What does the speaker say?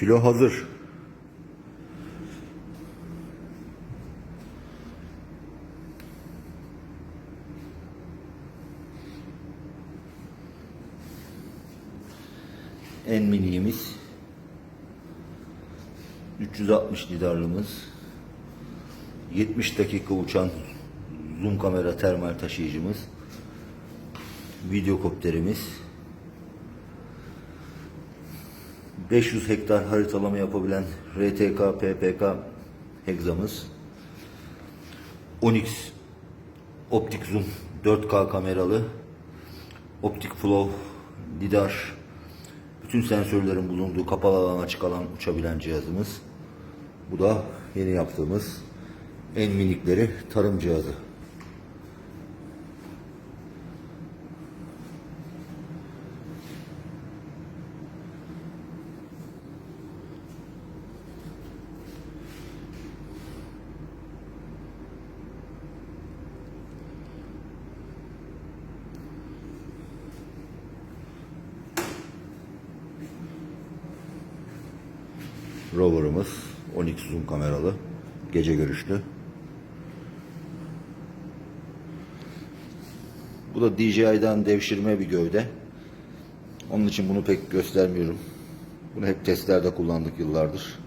Filo hazır. En miniğimiz 360 lidarlığımız 70 dakika uçan zoom kamera termal taşıyıcımız. Videokopterimiz 500 hektar haritalama yapabilen RTK PPK hegzamız Onyx optik zoom 4K kameralı optik flow lidar bütün sensörlerin bulunduğu kapalı alan açık alan uçabilen cihazımız bu da yeni yaptığımız en minikleri tarım cihazı. Rover'ımız Onyx zoom kameralı gece görüşlü. Bu da DJI'den devşirme bir gövde. Onun için bunu pek göstermiyorum. Bunu hep testlerde kullandık yıllardır.